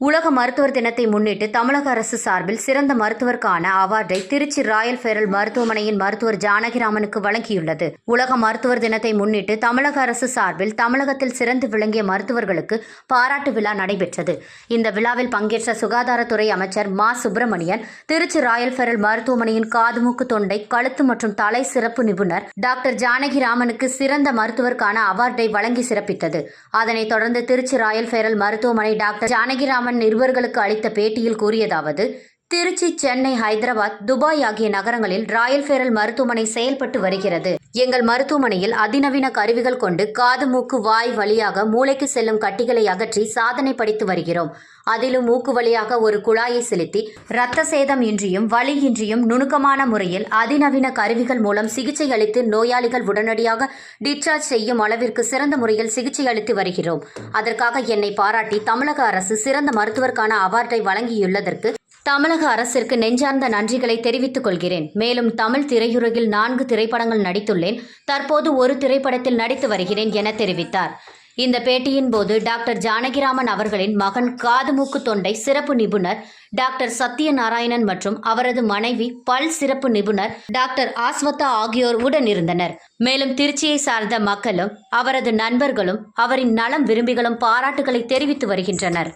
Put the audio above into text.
உலக மருத்துவர் தினத்தை முன்னிட்டு தமிழக அரசு சார்பில் சிறந்த மருத்துவருக்கான அவார்டை திருச்சி ராயல் ஃபெரல் மருத்துவமனையின் மருத்துவர் ஜானகிராமனுக்கு வழங்கியுள்ளது. உலக மருத்துவர் தினத்தை முன்னிட்டு தமிழக அரசு சார்பில் தமிழகத்தில் சிறந்து விளங்கிய மருத்துவர்களுக்கு பாராட்டு விழா நடைபெற்றது. இந்த விழாவில் பங்கேற்ற சுகாதாரத்துறை அமைச்சர் மா. சுப்பிரமணியன் திருச்சி ராயல் ஃபெரல் மருத்துவமனையின் காதுமூக்கு தொண்டை கழுத்து மற்றும் தலை சிறப்பு நிபுணர் டாக்டர் ஜானகிராமனுக்கு சிறந்த மருத்துவருக்கான அவார்டை வழங்கி சிறப்பித்தது. அதனைத் தொடர்ந்து திருச்சி ராயல் ஃபெரல் மருத்துவமனை டாக்டர் ஜானகிராமன் நிருபர்களுக்கு அளித்த பேட்டியில் கூறியதாவது திருச்சி சென்னை ஹைதராபாத் துபாய் ஆகிய நகரங்களில் ராயல் ஃபெரல் மருத்துவமனை செயல்பட்டு வருகிறது. எங்கள் மருத்துவமனையில் அதிநவீன கருவிகள் கொண்டு காது மூக்கு வாய் வழியாக மூளைக்கு செல்லும் கட்டிகளை அகற்றி சாதனை படித்து வருகிறோம். அதிலும் மூக்கு வழியாக ஒரு குழாயை செலுத்தி இரத்த சேதம் இன்றியும் வலி இன்றியும் நுணுக்கமான முறையில் அதிநவீன கருவிகள் மூலம் சிகிச்சை அளித்து நோயாளிகள் உடனடியாக டிஸ்சார்ஜ் செய்யும் அளவிற்கு சிறந்த முறையில் சிகிச்சை அளித்து வருகிறோம். அதற்காக என்னை பாராட்டி தமிழக அரசு சிறந்த மருத்துவருக்கான அவார்டை வழங்கியுள்ளதற்கு தமிழக அரசிற்கு நெஞ்சார்ந்த நன்றிகளை தெரிவித்துக் கொள்கிறேன். மேலும் தமிழ் திரையுலகில் நான்கு திரைப்படங்கள் நடித்துள்ளேன். தற்போது ஒரு திரைப்படத்தில் நடித்து வருகிறேன் என தெரிவித்தார். இந்த பேட்டியின் போது டாக்டர் ஜானகிராமன் அவர்களின் மகன் காது மூக்கு தொண்டை சிறப்பு நிபுணர் டாக்டர் சத்யநாராயணன் மற்றும் அவரது மனைவி பல் சிறப்பு நிபுணர் டாக்டர் ஆஸ்வதா ஆகியோர் உடனிருந்தனர் மேலும் திருச்சியை சார்ந்த மக்களும் அவரது நண்பர்களும் அவரின் நலம் விரும்பிகளும் பாராட்டுகளை தெரிவித்து வருகின்றனர்.